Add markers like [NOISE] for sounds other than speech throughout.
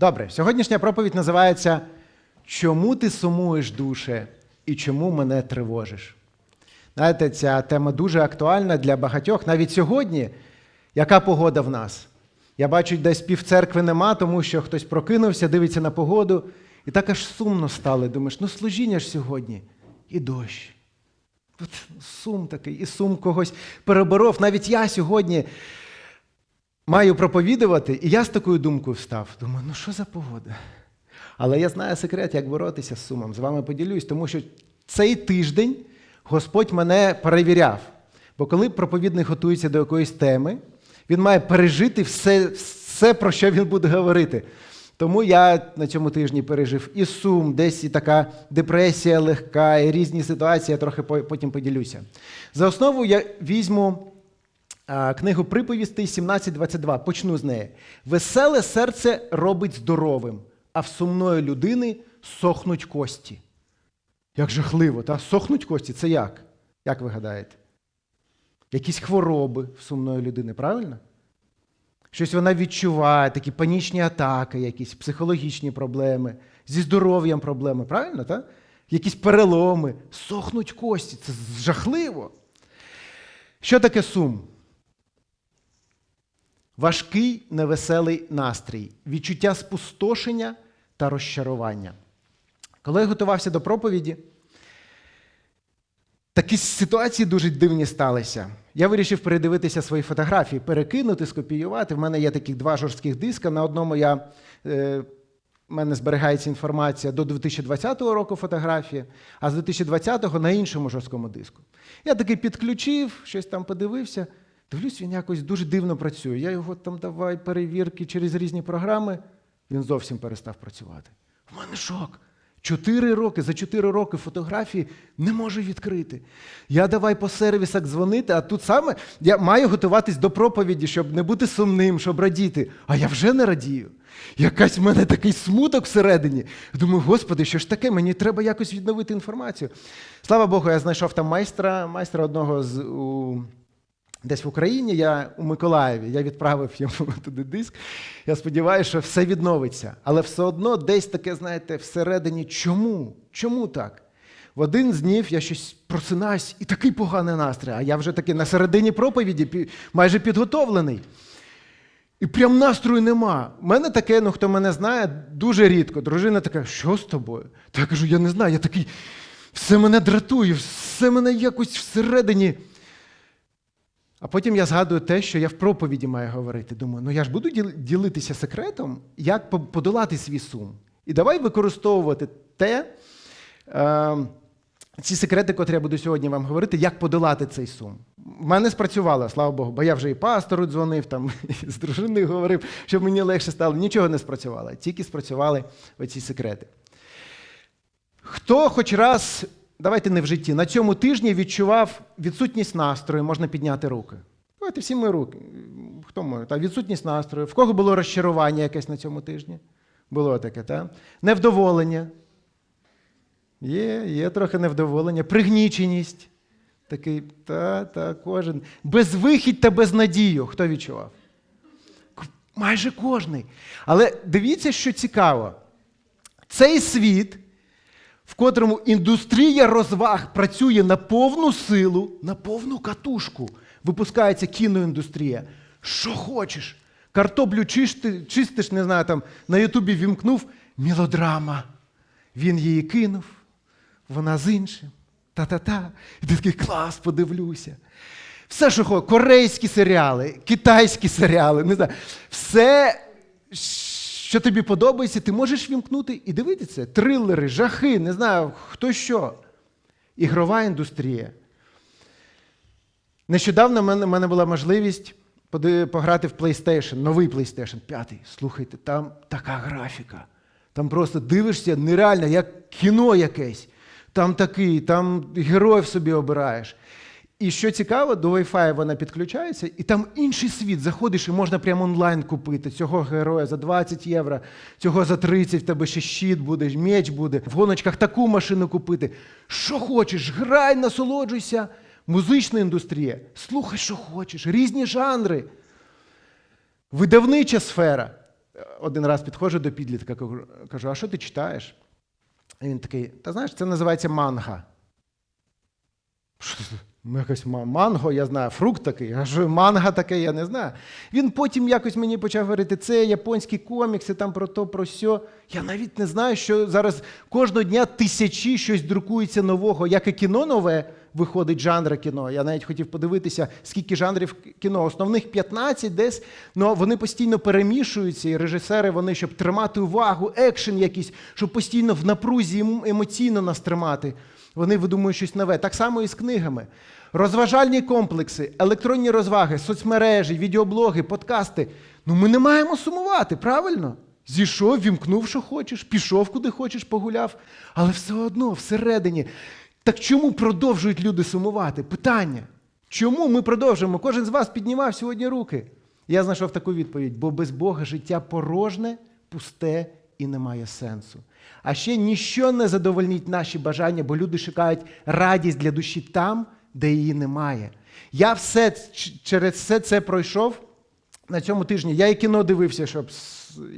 Добре, сьогоднішня проповідь називається Чому ти сумуєш, душе, і чому мене тривожиш? Знаєте, ця тема дуже актуальна для багатьох. Навіть сьогодні, яка погода в нас? Я бачу, десь пів церкви нема, тому що хтось прокинувся, дивиться на погоду, і так аж сумно стало. Думаєш, ну служіння ж сьогодні, і дощ. От сум такий, і сум когось переборов. Навіть я сьогодні маю проповідувати, і я з такою думкою встав. Думаю, ну що за погода? Але я знаю секрет, як боротися з сумом. З вами поділюсь, тому що цей тиждень Господь мене перевіряв. Бо коли проповідник готується до якоїсь теми, він має пережити все, все, про що він буде говорити. Тому я на цьому тижні пережив і сум, десь і така депресія легка, і різні ситуації, я трохи потім поділюся. За основу я візьму книгу приповістей 17.22. Почну з неї. Веселе серце робить здоровим, а в сумної людини сохнуть кості. Як жахливо, та? сохнуть кості це як? Як ви гадаєте? Якісь хвороби в сумної людини, правильно? Щось вона відчуває, такі панічні атаки, якісь психологічні проблеми, зі здоров'ям проблеми, правильно? так? Якісь переломи, сохнуть кості. Це жахливо. Що таке сум? Важкий невеселий настрій, відчуття спустошення та розчарування. Коли я готувався до проповіді, такі ситуації дуже дивні сталися. Я вирішив передивитися свої фотографії, перекинути, скопіювати. В мене є таких два жорстких диска. На одному я, е, мене зберігається інформація до 2020 року фотографії, а з 2020 на іншому жорсткому диску. Я таки підключив, щось там подивився. Дивлюсь, він якось дуже дивно працює. Я його там давай перевірки через різні програми. Він зовсім перестав працювати. У мене шок. Чотири роки, за чотири роки фотографії не можу відкрити. Я давай по сервісах дзвонити, а тут саме я маю готуватись до проповіді, щоб не бути сумним, щоб радіти. А я вже не радію. Якась в мене такий смуток всередині. Думаю, господи, що ж таке? Мені треба якось відновити інформацію. Слава Богу, я знайшов там майстра, майстра одного з у, десь в Україні, я у Миколаєві. Я відправив йому [LAUGHS] туди диск. Я сподіваюся, що все відновиться. Але все одно десь таке, знаєте, всередині, чому? Чому так? В один з днів я щось просинаюсь і такий поганий настрій, а я вже таки на середині проповіді майже підготовлений. І прям настрою нема. У мене таке, ну хто мене знає, дуже рідко. Дружина така, що з тобою? Та я кажу, я не знаю, я такий, все мене дратує, все мене якось всередині. А потім я згадую те, що я в проповіді маю говорити. Думаю, ну я ж буду ділитися секретом, як подолати свій сум. І давай використовувати те, е, ці секрети, котрі я буду сьогодні вам говорити, як подолати цей сум. В мене спрацювало, слава Богу, бо я вже і пастору дзвонив, там, і [LAUGHS] з дружиною говорив, щоб мені легше стало. Нічого не спрацювало, тільки спрацювали оці секрети. Хто хоч раз, давайте не в житті, на цьому тижні відчував відсутність настрою, можна підняти руки. Давайте всі ми руки. Хто може? Та, відсутність настрою. В кого було розчарування якесь на цьому тижні? Було таке, так? Невдоволення. Є, є трохи невдоволення, пригніченість. Такий, та, та, кожен. Безвихідь та безнадію. Хто відчував? Майже кожний. Але дивіться, що цікаво. Цей світ, в котрому індустрія розваг працює на повну силу, на повну катушку, випускається кіноіндустрія. Що хочеш? Картоплю чисти, чистиш, не знаю, там на Ютубі вімкнув мелодрама. Він її кинув, вона з іншим. Та-та-та. І ти такий клас, подивлюся. Все, що хочеш, корейські серіали, китайські серіали, не знаю. Все, що тобі подобається, ти можеш вімкнути і дивитися. Трилери, жахи, не знаю, хто що. Ігрова індустрія. Нещодавно в мене, в мене була можливість пограти в PlayStation, новий PlayStation 5. Слухайте, там така графіка. Там просто дивишся нереально, як кіно якесь. Там такий, там героїв собі обираєш. І що цікаво, до Wi-Fi вона підключається, і там інший світ. Заходиш і можна прямо онлайн купити цього героя за 20 євро, цього за 30, в тебе ще щит буде, меч буде, в гоночках таку машину купити. Що хочеш, грай, насолоджуйся. Музична індустрія, слухай, що хочеш, різні жанри. Видавнича сфера. один раз підходжу до підлітка, кажу, а що ти читаєш? І він такий, та знаєш, це називається манга. Що? Ну, якось манго, я знаю, фрукт такий, а що манга таке, я не знаю. Він потім якось мені почав говорити, це японські комікси, там про то, про сьо. Я навіть не знаю, що зараз кожного дня тисячі щось друкується нового, як і кіно нове виходить жанри кіно. Я навіть хотів подивитися, скільки жанрів кіно. Основних 15 десь, але вони постійно перемішуються, і режисери, вони, щоб тримати увагу, екшен якийсь, щоб постійно в напрузі ем- емоційно нас тримати. Вони видумують щось нове. Так само і з книгами. Розважальні комплекси, електронні розваги, соцмережі, відеоблоги, подкасти. Ну ми не маємо сумувати, правильно? Зійшов, вімкнув, що хочеш, пішов куди хочеш, погуляв. Але все одно, всередині. Так чому продовжують люди сумувати? Питання. Чому ми продовжуємо? Кожен з вас піднімав сьогодні руки. Я знайшов таку відповідь: бо без Бога життя порожне, пусте і не має сенсу. А ще ніщо не задовольнить наші бажання, бо люди шукають радість для душі там, де її немає. Я все через все це пройшов на цьому тижні. Я і кіно дивився, щоб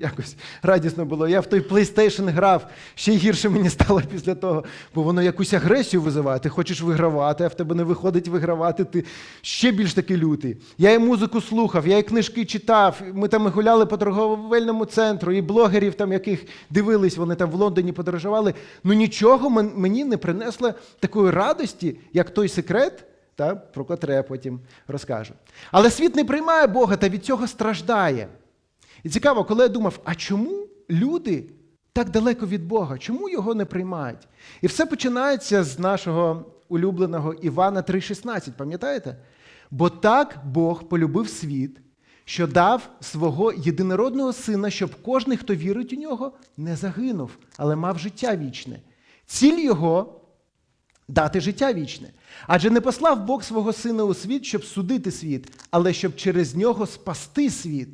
якось радісно було. Я в той PlayStation грав, ще гірше мені стало після того, бо воно якусь агресію визиває. Ти хочеш вигравати, а в тебе не виходить вигравати, ти ще більш таки лютий. Я і музику слухав, я і книжки читав. Ми там гуляли по торговельному центру, і блогерів, там, яких дивились, вони там в Лондоні подорожували. Ну нічого мені не принесло такої радості, як той секрет. Та, про котре потім розкажу. Але світ не приймає Бога та від цього страждає. І цікаво, коли я думав, а чому люди так далеко від Бога? Чому його не приймають? І все починається з нашого улюбленого Івана 3,16, пам'ятаєте? Бо так Бог полюбив світ, що дав свого єдинородного сина, щоб кожен, хто вірить у нього, не загинув, але мав життя вічне. Ціль його дати життя вічне. Адже не послав Бог свого сина у світ, щоб судити світ, але щоб через нього спасти світ.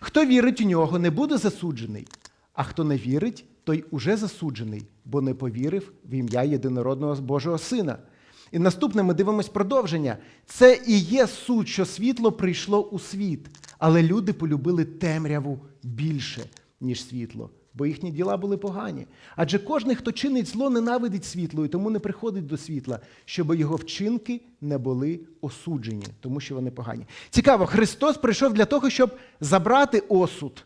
Хто вірить у нього, не буде засуджений, а хто не вірить, той уже засуджений, бо не повірив в ім'я єдинородного Божого Сина. І наступне ми дивимось продовження. Це і є суть, що світло прийшло у світ, але люди полюбили темряву більше, ніж світло, бо їхні діла були погані. Адже кожен, хто чинить зло, ненавидить світло і тому не приходить до світла, щоб його вчинки не були осуджені, тому що вони погані. Цікаво, Христос прийшов для того, щоб забрати осуд.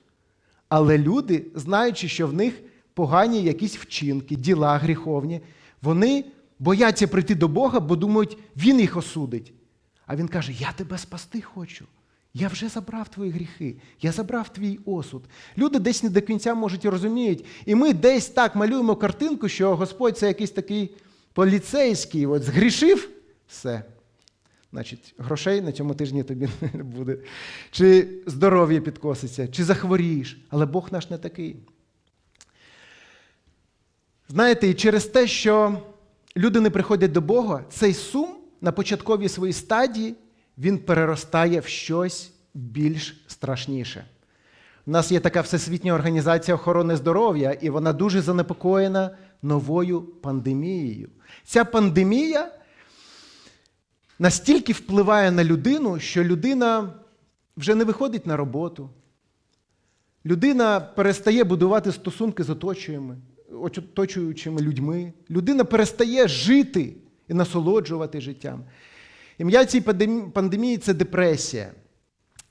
Але люди, знаючи, що в них погані якісь вчинки, діла гріховні, вони бояться прийти до Бога, бо думають, Він їх осудить. А Він каже: Я тебе спасти хочу. Я вже забрав твої гріхи, я забрав твій осуд. Люди десь не до кінця можуть і розуміють. І ми десь так малюємо картинку, що Господь це якийсь такий поліцейський, от згрішив, все. Значить, грошей на цьому тижні тобі [LAUGHS] не буде. Чи здоров'я підкоситься, чи захворієш. Але Бог наш не такий. Знаєте, і через те, що люди не приходять до Бога, цей сум на початковій своїй стадії він переростає в щось більш страшніше. У нас є така всесвітня організація охорони здоров'я, і вона дуже занепокоєна новою пандемією. Ця пандемія настільки впливає на людину, що людина вже не виходить на роботу. Людина перестає будувати стосунки з оточуючими, людьми. Людина перестає жити і насолоджувати життям. Ім'я пандемі- пандемії це депресія.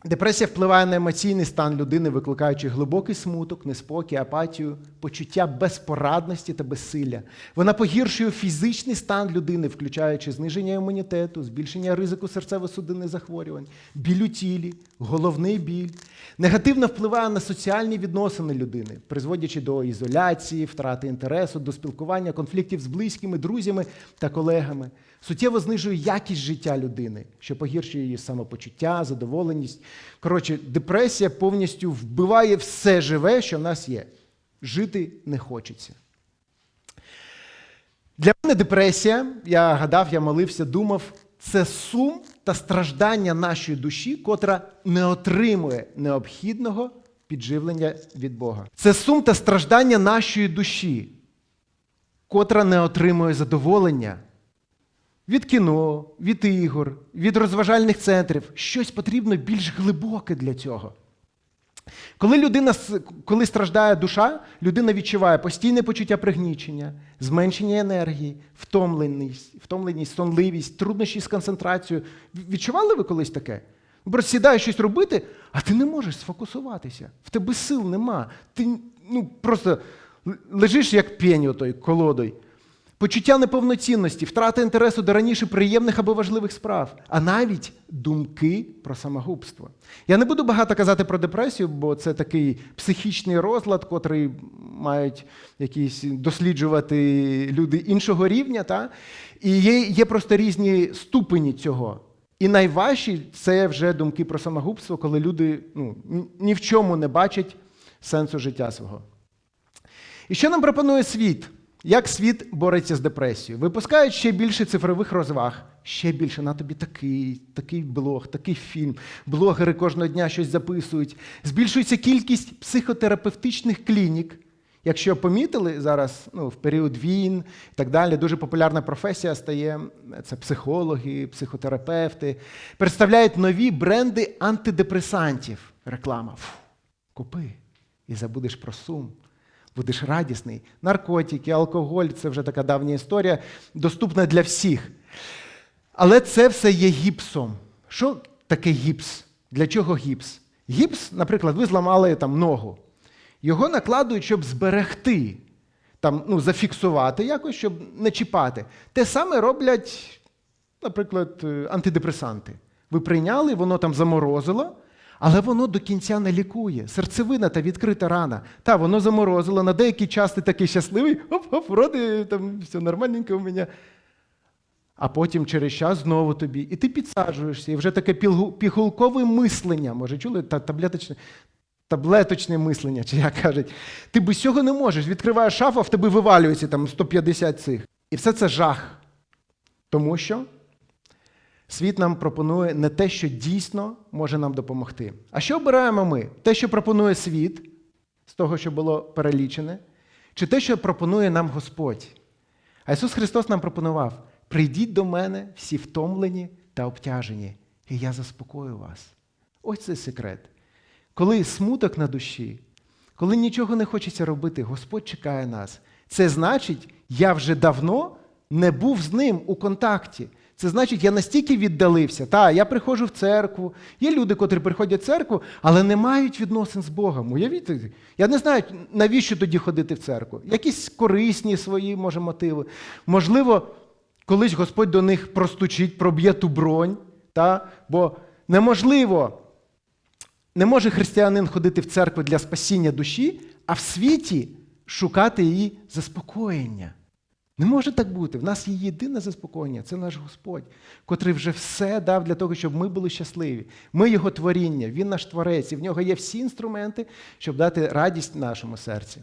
Депресія впливає на емоційний стан людини, викликаючи глибокий смуток, неспокій, апатію, почуття безпорадності та безсилля. Вона погіршує фізичний стан людини, включаючи зниження імунітету, збільшення ризику серцево-судинних захворювань, біль у тілі, головний біль. Негативно впливає на соціальні відносини людини, призводячи до ізоляції, втрати інтересу, до спілкування, конфліктів з близькими, друзями та колегами. Суттєво знижує якість життя людини, що погіршує її самопочуття, задоволеність. Коротше, депресія повністю вбиває все живе, що в нас є. Жити не хочеться. Для мене депресія, я гадав, я молився, думав, це сум та страждання нашої душі, котра не отримує необхідного підживлення від Бога. Це сум та страждання нашої душі, котра не отримує задоволення від кіно, від ігор, від розважальних центрів. Щось потрібно більш глибоке для цього. Коли людина коли страждає душа, людина відчуває постійне почуття пригнічення, зменшення енергії, втомленість, втомленість, сонливість, труднощі з концентрацією. Відчували ви колись таке? Ну, Просто сідаєш щось робити, а ти не можеш сфокусуватися. В тебе сил нема. Ти ну, просто лежиш як пень отой колодой. Почуття неповноцінності, втрата інтересу до раніше приємних або важливих справ, а навіть думки про самогубство. Я не буду багато казати про депресію, бо це такий психічний розлад, котрий мають якісь досліджувати люди іншого рівня. Та? І є, є просто різні ступені цього. І найважчі це вже думки про самогубство, коли люди ну, ні- в чому не бачать сенсу життя свого. І що нам пропонує світ? Як світ бореться з депресією? Випускають ще більше цифрових розваг, ще більше на тобі такий, такий блог, такий фільм. Блогери кожного дня щось записують. Збільшується кількість психотерапевтичних клінік. Якщо помітили зараз, ну, в період війн і так далі, дуже популярна професія стає це психологи, психотерапевти. Представляють нові бренди антидепресантів. Реклама. Фу, купи і забудеш про сум. Будеш радісний. Наркотики, алкоголь це вже така давня історія, доступна для всіх. Але це все є гіпсом. Що таке гіпс? Для чого гіпс? Гіпс, наприклад, ви зламали там ногу. Його накладують, щоб зберегти, там, ну, зафіксувати якось, щоб не чіпати. Те саме роблять, наприклад, е, антидепресанти. Ви прийняли, воно там заморозило, але воно до кінця не лікує. Серцевина та відкрита рана. Та, воно заморозило, на деякий час ти такий щасливий, оп-оп, вроде там все нормальненько у мене. А потім через час знову тобі. І ти підсаджуєшся, і вже таке пігулкове мислення, може, чули? Та, таблеточне, таблеточне мислення, чи як кажуть. Ти без цього не можеш. Відкриваєш шафу, а в тебе вивалюється там 150 цих. І все це жах. Тому що світ нам пропонує не те, що дійсно може нам допомогти. А що обираємо ми? Те, що пропонує світ, з того, що було перелічене, чи те, що пропонує нам Господь? А Ісус Христос нам пропонував: прийдіть до мене всі втомлені та обтяжені, і я заспокою вас. Ось це секрет. Коли смуток на душі, коли нічого не хочеться робити, Господь чекає нас. Це значить, я вже давно не був з ним у контакті. Це значить, я настільки віддалився. Та, я приходжу в церкву. Є люди, котрі приходять в церкву, але не мають відносин з Богом. Уявіть, я не знаю, навіщо тоді ходити в церкву. Якісь корисні свої, може, мотиви. Можливо, колись Господь до них простучить, проб'є ту бронь. Та? Бо неможливо не може християнин ходити в церкву для спасіння душі, а в світі шукати її заспокоєння. Не може так бути. В нас є єдине заспокоєння це наш Господь, котрий вже все дав для того, щоб ми були щасливі. Ми його творіння, Він наш творець, і в нього є всі інструменти, щоб дати радість нашому серці.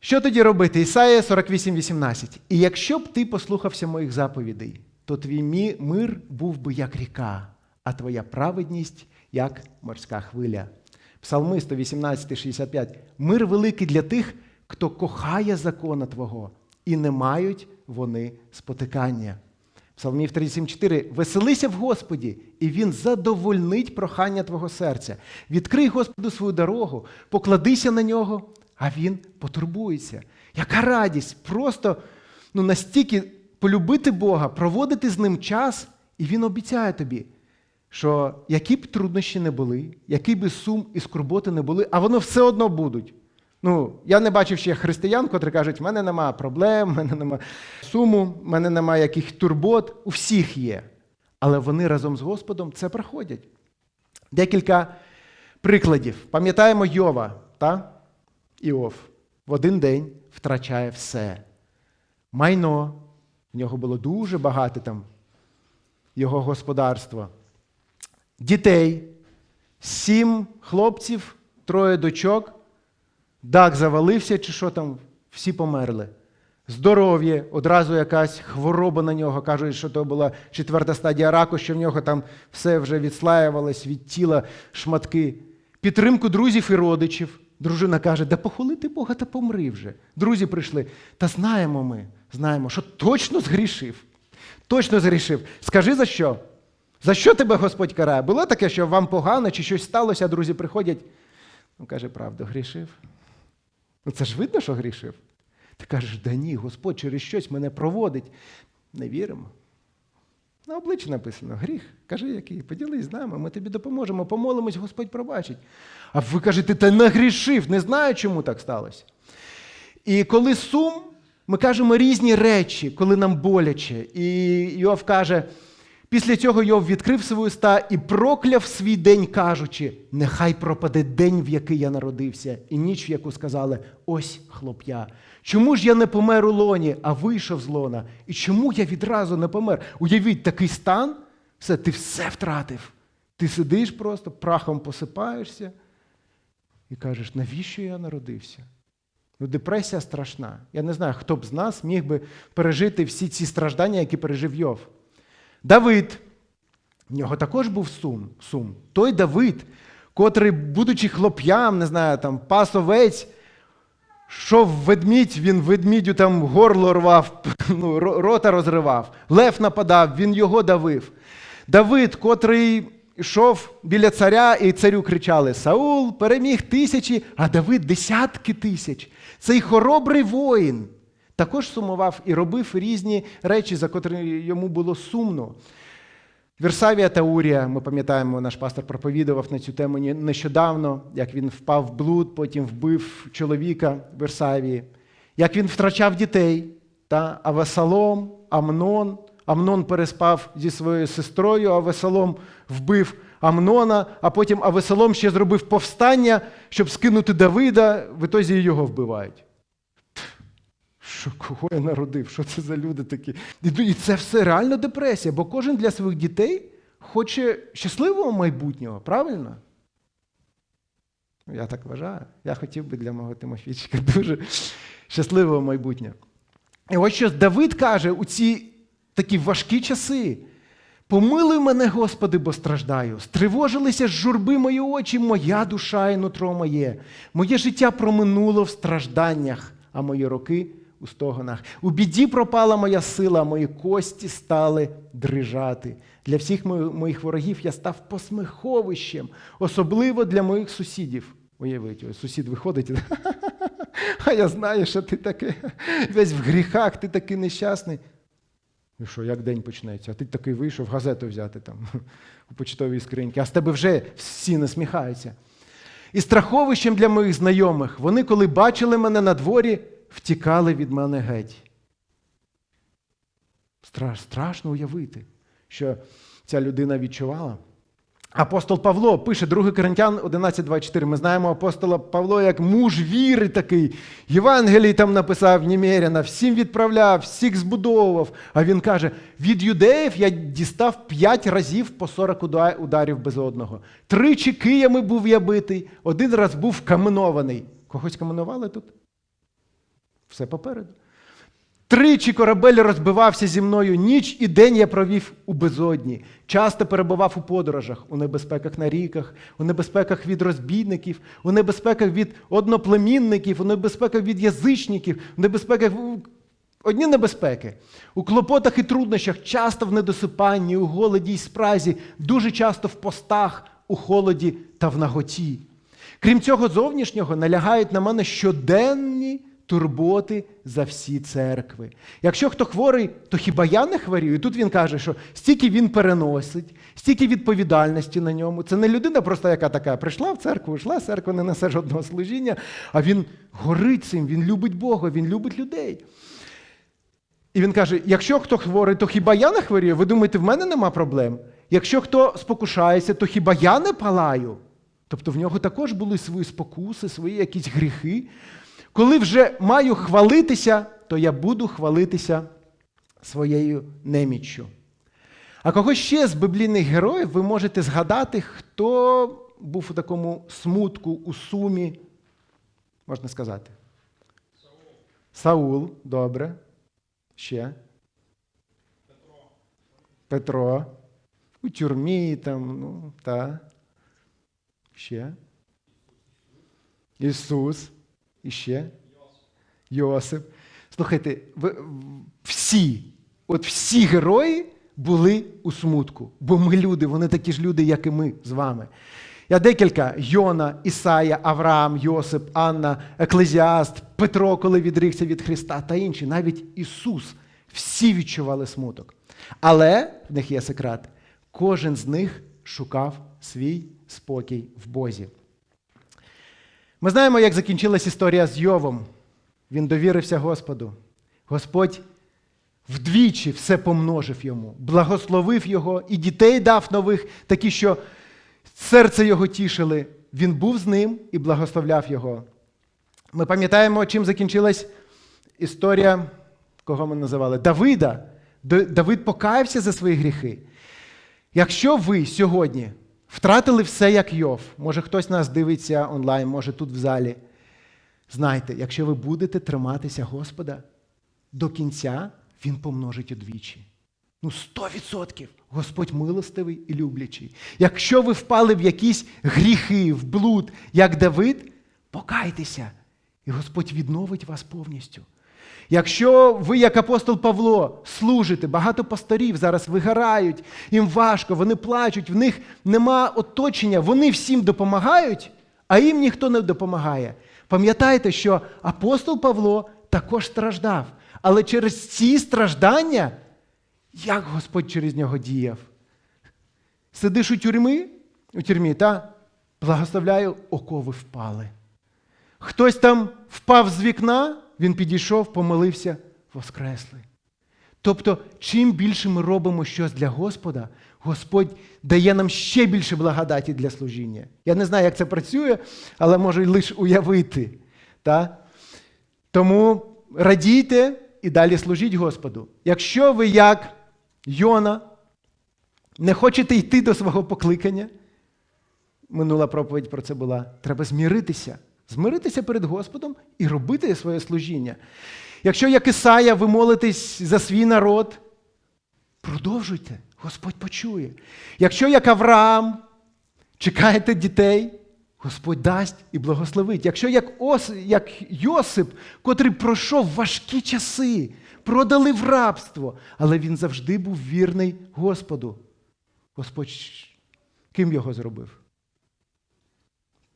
Що тоді робити? Ісаїя 48,18. І якщо б ти послухався моїх заповідей, то твій мир був би як ріка, а твоя праведність як морська хвиля. Псалми 118, 65. Мир великий для тих, хто кохає закона Твого, і не мають вони спотикання. Псалмів 37,4. Веселися в Господі, і Він задовольнить прохання твого серця. Відкрий Господу свою дорогу, покладися на нього, а Він потурбується. Яка радість! Просто ну, настільки полюбити Бога, проводити з ним час, і Він обіцяє тобі, що які б труднощі не були, який би сум і скорботи не були, а воно все одно будуть. Ну, я не бачив ще християн, котрі кажуть, в мене немає проблем, в мене немає суму, в мене немає яких турбот. У всіх є. Але вони разом з Господом це проходять. Декілька прикладів. Пам'ятаємо Йова, та? Іов. В один день втрачає все. Майно. В нього було дуже багато там його господарства. Дітей, сім хлопців, троє дочок. Дах завалився, чи що там, всі померли. Здоров'я, одразу якась хвороба на нього. Кажуть, що то була четверта стадія раку, що в нього там все вже відслаювалось від тіла шматки. Підтримку друзів і родичів. Дружина каже: да похолити Бога та помри вже. Друзі прийшли. Та знаємо ми, знаємо, що точно згрішив. Точно згрішив. Скажи за що? За що тебе Господь карає? Було таке, що вам погано чи щось сталося, а друзі приходять. Ну, каже, правда, грішив. Ну це ж видно, що грішив. Ти кажеш, да ні, Господь через щось мене проводить. Не віримо. На обличчі написано гріх. Кажи, який, поділись з нами, ми тобі допоможемо, помолимось, Господь пробачить. А ви кажете, та нагрішив, не знаю, чому так сталося. І коли сум, ми кажемо різні речі, коли нам боляче. І Йов каже, після цього Йов відкрив свої уста і прокляв свій день, кажучи, нехай пропаде день, в який я народився, і ніч, в яку сказали, ось хлоп'я. Чому ж я не помер у лоні, а вийшов з лона? І чому я відразу не помер? Уявіть, такий стан, все, ти все втратив. Ти сидиш просто, прахом посипаєшся і кажеш, навіщо я народився? Ну, депресія страшна. Я не знаю, хто б з нас міг би пережити всі ці страждання, які пережив Йов. Давид, в нього також був сум. сум. Той Давид, котрий, будучи хлоп'ям, не знаю, там, пас овець, що ведмідь, він ведмідю там горло рвав, [LAUGHS] ну, рота розривав, лев нападав, він його давив. Давид, котрий йшов біля царя, і царю кричали: Саул переміг тисячі, а Давид десятки тисяч. Цей хоробрий воїн також сумував і робив різні речі, за котрі йому було сумно. Версавія та Урія, ми пам'ятаємо, наш пастор проповідував на цю тему нещодавно, як він впав в блуд, потім вбив чоловіка в Версавії, як він втрачав дітей, та Авесалом, Амнон. Амнон переспав зі своєю сестрою, Авесалом вбив Амнона, а потім Авесалом ще зробив повстання, щоб скинути Давида, в ітозі його вбивають. Що кого я народив? Що це за люди такі? І, це все реально депресія, бо кожен для своїх дітей хоче щасливого майбутнього, правильно? Я так вважаю. Я хотів би для мого Тимофійчика [LAUGHS] дуже щасливого майбутнього. І ось що Давид каже у ці такі важкі часи. Помилуй мене, Господи, бо страждаю. Стривожилися з журби мої очі, моя душа і нутро моє. Моє життя проминуло в стражданнях, а мої роки у стогонах. У біді пропала моя сила, мої кості стали дрижати. Для всіх моїх ворогів я став посміховищем, особливо для моїх сусідів. Уявіть, ось сусід виходить, [LAUGHS] а я знаю, що ти такий весь в гріхах, ти такий нещасний. І що, як день почнеться? А ти такий вийшов газету взяти там [LAUGHS] у почтовій скриньці, а з тебе вже всі насміхаються. І страховищем для моїх знайомих, вони, коли бачили мене на дворі, втікали від мене геть. Страш, страшно уявити, що ця людина відчувала. Апостол Павло пише 2 Коринтян 11.24. Ми знаємо апостола Павло як муж віри такий. Євангелій там написав немерено, всім відправляв, всіх збудовував. А він каже: від юдеїв я дістав п'ять разів по 40 ударів без одного. Тричі киями був я битий, один раз був каменований. Когось каменували тут? Все попереду. Тричі корабель розбивався зі мною, ніч і день я провів у безодні. Часто перебував у подорожах, у небезпеках на ріках, у небезпеках від розбійників, у небезпеках від одноплемінників, у небезпеках від язичників, у небезпеках. Одні небезпеки. У клопотах і труднощах, часто в недосипанні, у голоді й спразі, дуже часто в постах, у холоді та в наготі. Крім цього зовнішнього, налягають на мене щоденні турботи за всі церкви. Якщо хто хворий, то хіба я не хворію? І тут він каже, що стільки він переносить, стільки відповідальності на ньому. Це не людина просто, яка така прийшла в церкву, йшла, церква не несе жодного служіння, а він горить цим, він любить Бога, він любить людей. І він каже: якщо хто хворий, то хіба я не хворію? Ви думаєте, в мене нема проблем? Якщо хто спокушається, то хіба я не палаю? Тобто в нього також були свої спокуси, свої якісь гріхи. Коли вже маю хвалитися, то я буду хвалитися своєю неміччю. А кого ще з біблійних героїв ви можете згадати, хто був у такому смутку, у сумі, можна сказати? Саул. Саул, добре. Ще. Петро. Петро. У тюрмі там, ну, та. Ще. Ісус. І ще. Йосип. Слухайте, ви, всі, от всі герої були у смутку, бо ми люди, вони такі ж люди, як і ми з вами. Я декілька Йона, Ісая, Авраам, Йосип, Анна, Еклезіаст, Петро, коли відрікся від Христа та інші, навіть Ісус, всі відчували смуток. Але в них є секрет, кожен з них шукав свій спокій в Бозі. Ми знаємо, як закінчилась історія з Йовом. Він довірився Господу. Господь вдвічі все помножив йому, благословив його і дітей дав нових, такі, що серце його тішили. Він був з ним і благословляв його. Ми пам'ятаємо, чим закінчилась історія, кого ми називали? Давида. Давид покаявся за свої гріхи. Якщо ви сьогодні втратили все як Йов, може хтось нас дивиться онлайн, може тут в залі. Знайте, якщо ви будете триматися Господа до кінця, Він помножить удвічі. Ну, 100% Господь милостивий і люблячий. Якщо ви впали в якісь гріхи, в блуд, як Давид, покайтеся, і Господь відновить вас повністю. Якщо ви, як апостол Павло, служите, багато пасторів зараз вигорають, їм важко, вони плачуть, в них нема оточення, вони всім допомагають, а їм ніхто не допомагає. Пам'ятайте, що апостол Павло також страждав, але через ці страждання, як Господь через нього діяв? Сидиш у тюрмі, у тюрмі, та благословляю, окови впали. Хтось там впав з вікна, він підійшов, помолився, воскресли. Тобто, чим більше ми робимо щось для Господа, Господь дає нам ще більше благодаті для служіння. Я не знаю, як це працює, але можу лише уявити. Та? Тому радійте і далі служіть Господу. Якщо ви, як Йона, не хочете йти до свого покликання, минула проповідь про це була. Треба зміритися. Змиритися перед Господом і робити своє служіння. Якщо, як Ісая, ви молитесь за свій народ, продовжуйте, Господь почує. Якщо, як Авраам, чекаєте дітей, Господь дасть і благословить. Якщо як, Ос, як Йосип, котрий пройшов важкі часи, продали в рабство, але він завжди був вірний Господу. Господь ким його зробив?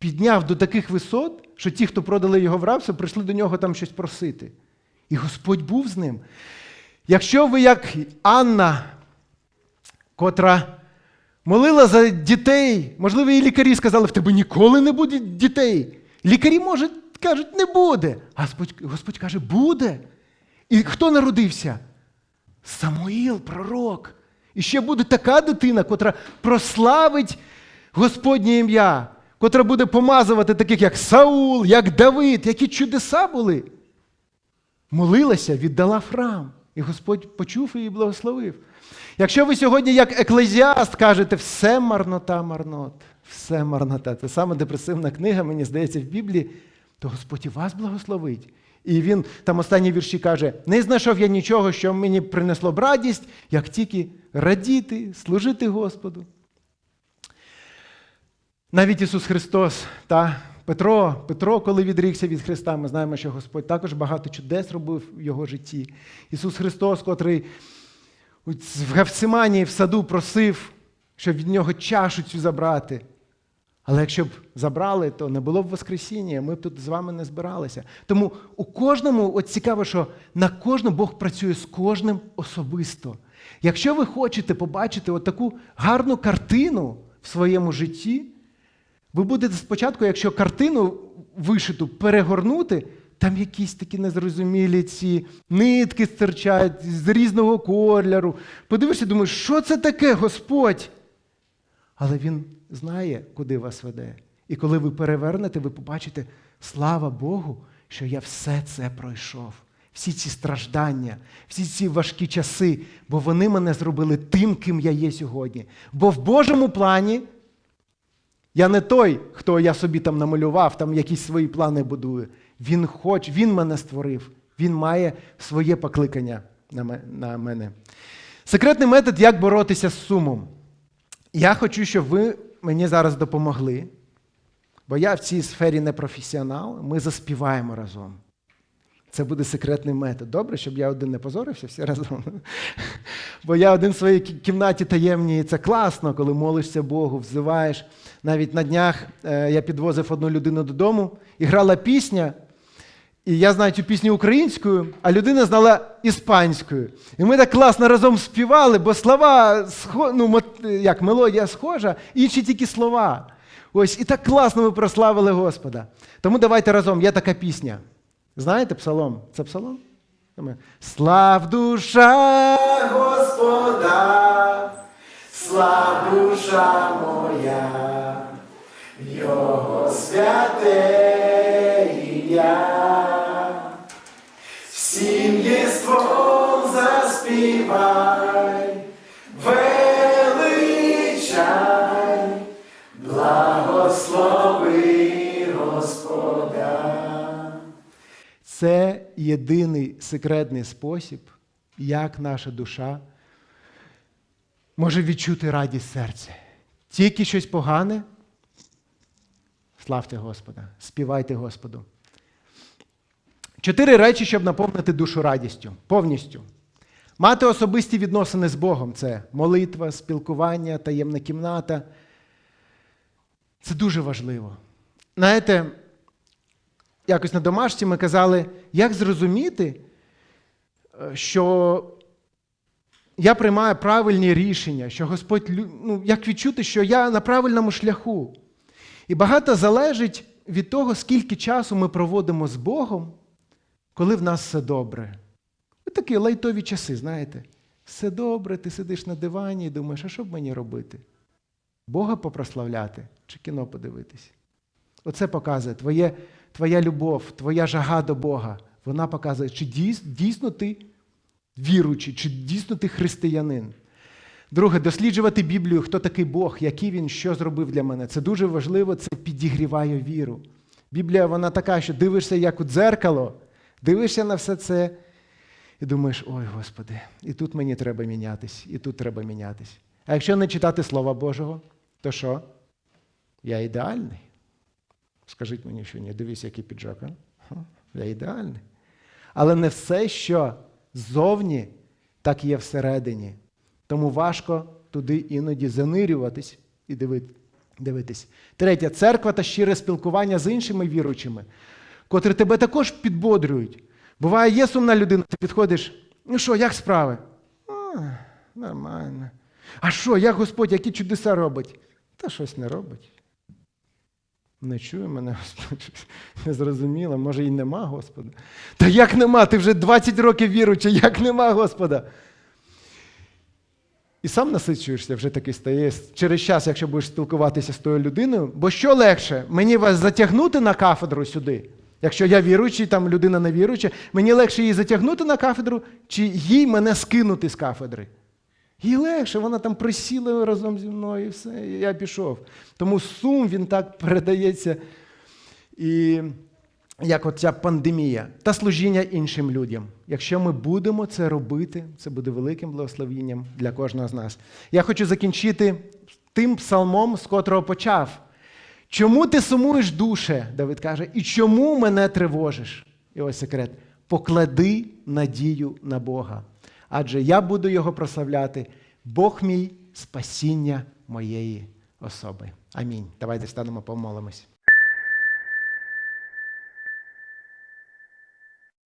Підняв до таких висот, що ті, хто продали його в рабство, прийшли до нього там щось просити. І Господь був з ним. Якщо ви, як Анна, котра молила за дітей, можливо, і лікарі сказали, в тебе ніколи не буде дітей. Лікарі, може, кажуть, не буде. А Господь, Господь каже, буде. І хто народився? Самуїл, пророк. І ще буде така дитина, котра прославить Господнє ім'я, котра буде помазувати таких, як Саул, як Давид, які чудеса були. Молилася, віддала храм. І Господь почув і благословив. Якщо ви сьогодні, як еклезіаст, кажете, все марнота, марнот, все марнота. Це саме депресивна книга, мені здається, в Біблії, то Господь і вас благословить. І він там останні вірші каже: не знайшов я нічого, що мені принесло б радість, як тільки радіти, служити Господу. Навіть Ісус Христос та Петро, Петро, коли відрікся від Христа, ми знаємо, що Господь також багато чудес робив в його житті. Ісус Христос, котрий в Гефсиманії в саду просив, щоб від нього чашу цю забрати. Але якщо б забрали, то не було б Воскресіння, ми б тут з вами не збиралися. Тому у кожному, от цікаво, що на кожному Бог працює з кожним особисто. Якщо ви хочете побачити от таку гарну картину в своєму житті, ви будете спочатку, якщо картину вишиту перегорнути, там якісь такі незрозумілі ці нитки стирчать з різного кольору. Подивишся, думаєш, що це таке, Господь? Але Він знає, куди вас веде. І коли ви перевернете, ви побачите, слава Богу, що я все це пройшов. Всі ці страждання, всі ці важкі часи, бо вони мене зробили тим, ким я є сьогодні. Бо в Божому плані я не той, хто я собі там намалював, там якісь свої плани будую. Він хоч, він мене створив, він має своє покликання на мене. Секретний метод, як боротися з сумом. Я хочу, щоб ви мені зараз допомогли, бо я в цій сфері не професіонал, ми заспіваємо разом. Це буде секретний метод. Добре, щоб я один не позорився всі разом. Бо я один в своїй кімнаті таємній, і це класно, коли молишся Богу, взиваєш. Навіть на днях е, я підвозив одну людину додому і грала пісня. І я знаю цю пісню українською, а людина знала іспанською. І ми так класно разом співали, бо слова, ну, як мелодія схожа, інші тільки слова. Ось, і так класно ми прославили Господа. Тому давайте разом, є така пісня. Знаєте псалом? Це псалом? Слав душа Господа, слав душа моя, Його святе ім'я. Всім єством заспівай, Це єдиний секретний спосіб, як наша душа може відчути радість серця. Тільки щось погане. Славте Господа, співайте Господу. Чотири речі, щоб наповнити душу радістю, повністю. Мати особисті відносини з Богом це молитва, спілкування, таємна кімната. Це дуже важливо. Знаєте, якось на домашці ми казали, як зрозуміти, е, що я приймаю правильні рішення, що Господь, ну, як відчути, що я на правильному шляху. І багато залежить від того, скільки часу ми проводимо з Богом, коли в нас все добре. Ви такі лайтові часи, знаєте. Все добре, ти сидиш на дивані і думаєш, а що б мені робити? Бога попрославляти чи кіно подивитись? Оце показує твоє, твоя любов, твоя жага до Бога. Вона показує, чи дійсно ти віруючий, чи дійсно ти християнин. Друге, досліджувати Біблію, хто такий Бог, який він, що зробив для мене. Це дуже важливо, це підігріває віру. Біблія вона така, що дивишся як у дзеркало, дивишся на все це і думаєш, ой, Господи, і тут мені треба мінятись, і тут треба мінятись. А якщо не читати Слова Божого, то що? Я ідеальний. Скажіть мені, що ні, дивись, який піджак. А? Я ідеальний. Але не все, що ззовні, так є всередині. Тому важко туди іноді занирюватись і дивитись. Третє, церква та щире спілкування з іншими віруючими, котрі тебе також підбодрюють. Буває, є сумна людина, ти підходиш, ну що, як справи? А, нормально. А що, як Господь, які чудеса робить? Та щось не робить. Не чує мене [LAUGHS] Господь, не зрозуміло, може і нема Господа. Та як нема? Ти вже 20 років віруючий, як нема Господа? І сам насичуєшся, вже такий стаєш. Через час, якщо будеш спілкуватися з тою людиною, бо що легше, мені вас затягнути на кафедру сюди? Якщо я віруючий, там людина не віруюча, мені легше її затягнути на кафедру, чи їй мене скинути з кафедри? Їй легше, вона там присіла разом зі мною і все, і я пішов. Тому сум він так передається. І як от ця пандемія та служіння іншим людям. Якщо ми будемо це робити, це буде великим благословінням для кожного з нас. Я хочу закінчити тим псалмом, з котрого почав. Чому ти сумуєш душе, Давид каже, і чому мене тривожиш? І ось секрет. Поклади надію на Бога. Адже я буду його прославляти, Бог мій спасіння моєї особи. Амінь. Давайте станемо помолимось.